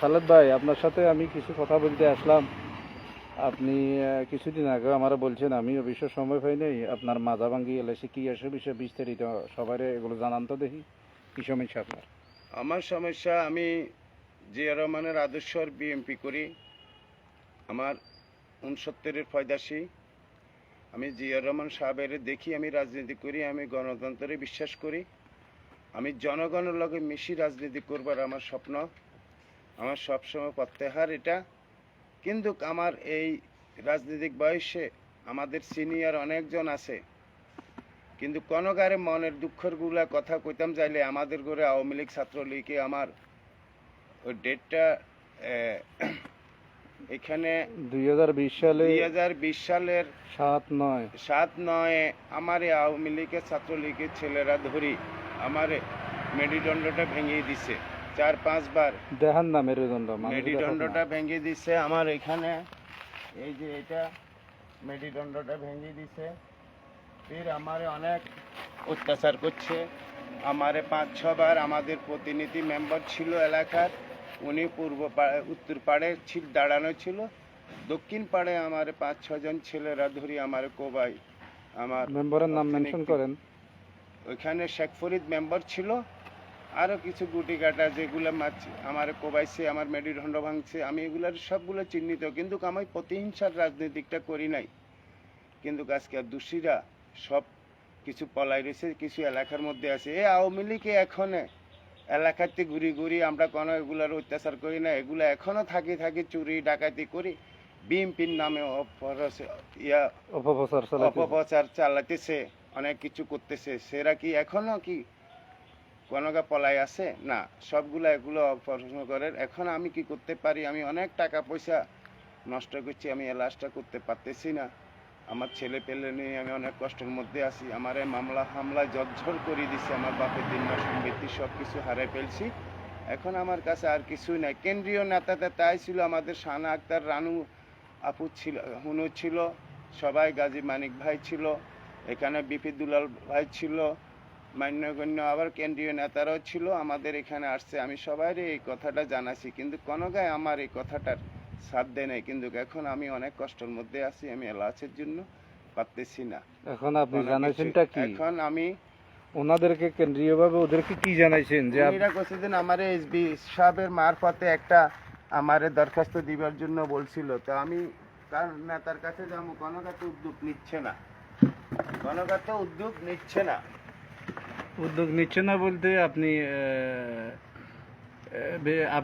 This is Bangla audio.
খালেদ ভাই, আপনার সাথে আমি কিছু কথা বলতে আসলাম। আপনি কিছুদিন আগে আমারা বলছেন আমি অবশ্য সময় পাই নাই। আপনার মাজা ভাঙ্গি এলআইসি কি আসে বিষয়ে বিস্তারিত সবাই এগুলো জানান তো দেখি। কি সমস্যা আপনার? আমার সমস্যা, আমি জিয়া রহমানের আদর্শর বিএমপি করি। আমার উনসত্তরের ফয়দাসী। আমি জিয়া রহমান সাহেবের দেখি, আমি রাজনীতি করি, আমি গণতন্ত্রে বিশ্বাস করি। আমি জনগণের লগে মিশি রাজনীতি করবার আমার স্বপ্ন। আমার সবসময় প্রত্যাহার এটা। কিন্তু আমার এই রাজনৈতিক বয়সে আমাদের সিনিয়র অনেকজন আছে। কিন্তু কোনো গারে মনের দুঃখেরগুলা কথা কইতাম যাইলে আমাদের ঘরে আওয়ামী লীগ ছাত্রলীগে আমার ওই ডেটটা এখানে দুই হাজার বিশ সালে দুই হাজার বিশ সালের সাত নয়। সাত নয় আমার এই আওয়ামী লীগের ছাত্রলীগের ছেলেরা ধরি আমার মেরুদণ্ডটা ভেঙে দিছে। চার পাঁচবার দেখান না মেরুদণ্ড মেরুদণ্ডটা ভেঙে দিছে আমার এখানে। এই যে এটা মেরুদণ্ডটা ভেঙে দিছে। ফির আমারে অনেক অত্যাচার করছে। আমারে পাঁচ ছবার আমাদের প্রতিনিধি মেম্বার ছিল এলাকার। উনি পূর্ব পাড়ে উত্তর পাড়ে ছিল দাঁড়ানো ছিল। দক্ষিণ পাড়ে আমার পাঁচ ছজন ছেলেরা ধরি আমার কোবাই। আমার মেম্বারের নাম মেনশন করেন। ওইখানে শেখ ফরিদ মেম্বার ছিল। আরও কিছু গুটি কাটা যেগুলো মাছ আমার কোবাইছে আমার মেরুদণ্ড ভাঙছে আমি এগুলার সবগুলো চিহ্নিত কিন্তু আমি প্রতিহিংসার রাজনীতিকটা করি নাই। কিন্তু আজকে দোষীরা সব কিছু পলাই রয়েছে কিছু এলাকার মধ্যে আছে। এই আওয়ামী লীগে এখন এলাকাতে ঘুরি ঘুরি আমরা কোনো এগুলার অত্যাচার করি না এগুলো এখনও থাকি থাকি চুরি ডাকাতি করি। বিএমপির নামে ইয়া অপপ্রচার চালাতে অপপ্রচার চালাতেছে অনেক কিছু করতেছে। সেরা কি এখনও কি কোনোগা পলাই আছে? না, সবগুলো এগুলো প্রশ্ন করে এখন আমি কি করতে পারি? আমি অনেক টাকা পয়সা নষ্ট করছি, আমি এলাজটা করতে পারতেছি না। আমার ছেলে পেলে নিয়ে আমি অনেক কষ্টের মধ্যে আছি। আমার এই মামলা হামলা জর্জর করে দিছে, আমার বাপের দিন না সম্পত্তি সব কিছু হারাই ফেলছি। এখন আমার কাছে আর কিছুই নাই। কেন্দ্রীয় নেতাতে তাই ছিল, আমাদের শানা আক্তার, রানু আপু ছিল, হুনু ছিল, সবাই গাজী মানিক ভাই ছিল, এখানে বিপি দুলাল ভাই ছিল মান্যগণ্য আবার কেন্দ্রীয় নেতারাও ছিল আমাদের এখানে আসছে। আমি সবাই এই কথাটা জানাছি কিন্তু কোনো গায়ে আমার এই কথাটার সাথ দেয় নাই। কিন্তু এখন আমি অনেক কষ্টের মধ্যে আছি আমি এলাচের জন্য পারতেছি না। এখন আপনি জানাইছেনটা কি? এখন আমি ওনাদেরকে কেন্দ্রীয়ভাবে ওদেরকে কি জানাইছেন যে আপ- উনিরা কইছে যে আমার এসবি সাহেবের মারফতে একটা আমারে দরখাস্ত দিবার জন্য বলছিল। তো আমি কার নেতার কাছে যাব কোনো কাছে উদ্যোগ নিচ্ছে না। কোনো কাছে উদ্যোগ নিচ্ছে না। উদ্যোগ নিচ্ছে না বলতে আপনি আহ, আহ, বে-